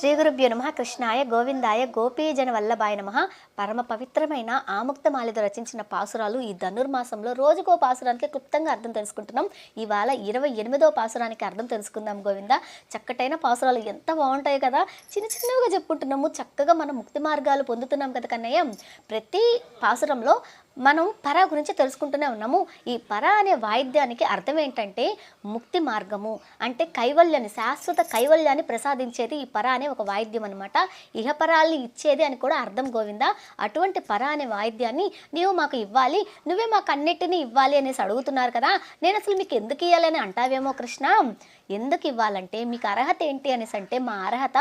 శ్రీ గురుభ్యో నమ. కృష్ణాయ గోవిందాయ గోపీజన వల్లభాయ నమ. పరమ పవిత్రమైన ఆముక్తమాలితో రచించిన పాసురాలు ఈ ధనుర్మాసంలో రోజుకో పాసురానికి క్లుప్తంగా అర్థం తెలుసుకుంటున్నాం. ఇవాళ ఇరవై ఎనిమిదో పాసురానికి అర్థం తెలుసుకుందాం గోవింద. చక్కటైన పాసురాలు ఎంత బాగుంటాయి కదా. చిన్న చిన్నగా చెప్పుకుంటున్నాము. చక్కగా మనం ముక్తి మార్గాలు పొందుతున్నాం కదా కన్నయ్య. ప్రతి పాసురంలో మనం పర గురించి తెలుసుకుంటూనే ఉన్నాము. ఈ పర అనే వాయిద్యానికి అర్థం ఏంటంటే ముక్తి మార్గము అంటే కైవల్యాన్ని శాశ్వత కైవల్యాన్ని ప్రసాదించేది ఈ పర అనే ఒక వాయిద్యం అనమాట ఇహపరాల్ని ఇచ్చేది అని కూడా అర్థం గోవింద? అటువంటి పర అనే వాయిద్యాన్ని నీవు మాకు ఇవ్వాలి. నువ్వే మాకు అన్నిటినీ ఇవ్వాలి అనేసి అడుగుతున్నారు కదా. నేను అసలు మీకు ఎందుకు ఇవ్వాలని అంటావేమో కృష్ణ? ఎందుకు ఇవ్వాలంటే మీకు అర్హత ఏంటి అనేసి అంటే మా అర్హత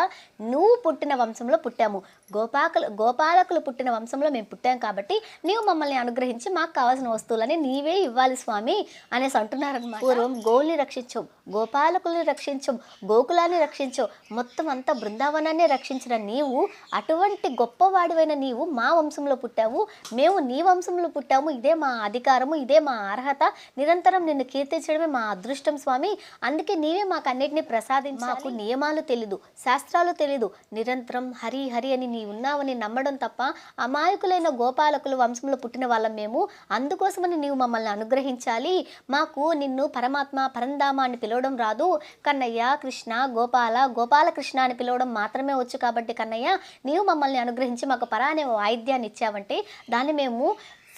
నువ్వు పుట్టిన వంశంలో పుట్టాము. గోపాకులు గోపాలకులు పుట్టిన వంశంలో మేము పుట్టాం కాబట్టి నీవు మమ్మల్ని అనుగ్రహించి మాకు కావాల్సిన వస్తువులని నీవే ఇవ్వాలి స్వామి అనేసి అంటున్నారన్నమాట. పూర్వం గోల్ని రక్షించవు గోపాలకుల్ని రక్షించవు గోకులాన్ని రక్షించవు మొత్తం అంతా బృందావనాన్ని రక్షించిన నీవు అటువంటి గొప్పవాడివైన నీవు మా వంశంలో పుట్టావు మేము నీ వంశంలో పుట్టాము ఇదే మా అధికారము ఇదే మా అర్హత నిరంతరం నిన్ను కీర్తించడమే మా అదృష్టం స్వామి. అందుకే నీవే మాకు అన్నిటిని ప్రసాదించి మాకు నియమాలు తెలీదు శాస్త్రాలు తెలీదు నిరంతరం హరి హరి అని నీ ఉన్నావని నమ్మడం తప్ప అమాయకులైన గోపాలకులు వంశంలో పుట్టిన వాళ్ళం మేము. అందుకోసమని నీవు మమ్మల్ని అనుగ్రహించాలి. మాకు నిన్ను పరమాత్మ పరంధామ అని పిలవడం రాదు. కన్నయ్య కృష్ణ గోపాల గోపాలకృష్ణ అని పిలవడం మాత్రమే వచ్చు కాబట్టి కన్నయ్య నీవు మమ్మల్ని అనుగ్రహించి మాకు పరా అనే వాయిద్యాన్ని ఇచ్చావంటే దాన్ని మేము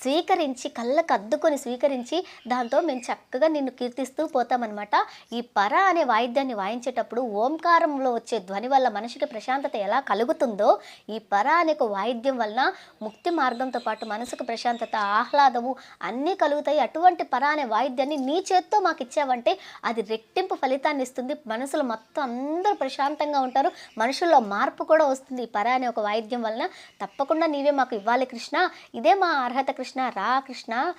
స్వీకరించి కళ్ళకు అద్దుకొని స్వీకరించి దాంతో మేము చక్కగా నిన్ను కీర్తిస్తూ పోతామన్నమాట. ఈ పర అనే వాయిద్యాన్ని వాయించేటప్పుడు ఓంకారంలో వచ్చే ధ్వని వల్ల మనిషికి ప్రశాంతత ఎలా కలుగుతుందో ఈ పర అనే ఒక వాయిద్యం వలన ముక్తి మార్గంతో పాటు మనసుకు ప్రశాంతత ఆహ్లాదము అన్నీ కలుగుతాయి. అటువంటి పర అనే వాయిద్యాన్ని నీ చేత్తో మాకు ఇచ్చావంటే అది రెట్టింపు ఫలితాన్ని ఇస్తుంది. మనసులో మొత్తం అందరూ ప్రశాంతంగా ఉంటారు. మనుషుల్లో మార్పు కూడా వస్తుంది ఈ పర అనే ఒక వాయిద్యం వలన. తప్పకుండా నీవే మాకు ఇవ్వాలి కృష్ణ. ఇదే మా అర్హత కృష్ణ. కృష్ణ రా కృష్ణ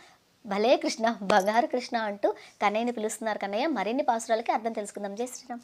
భలే కృష్ణ బంగారు కృష్ణ అంటూ కన్నయ్యని పిలుస్తున్నారు కన్నయ్య. మరిన్ని పాసురాలకి అర్థం తెలుసుకుందాం. జై శ్రీరామ్.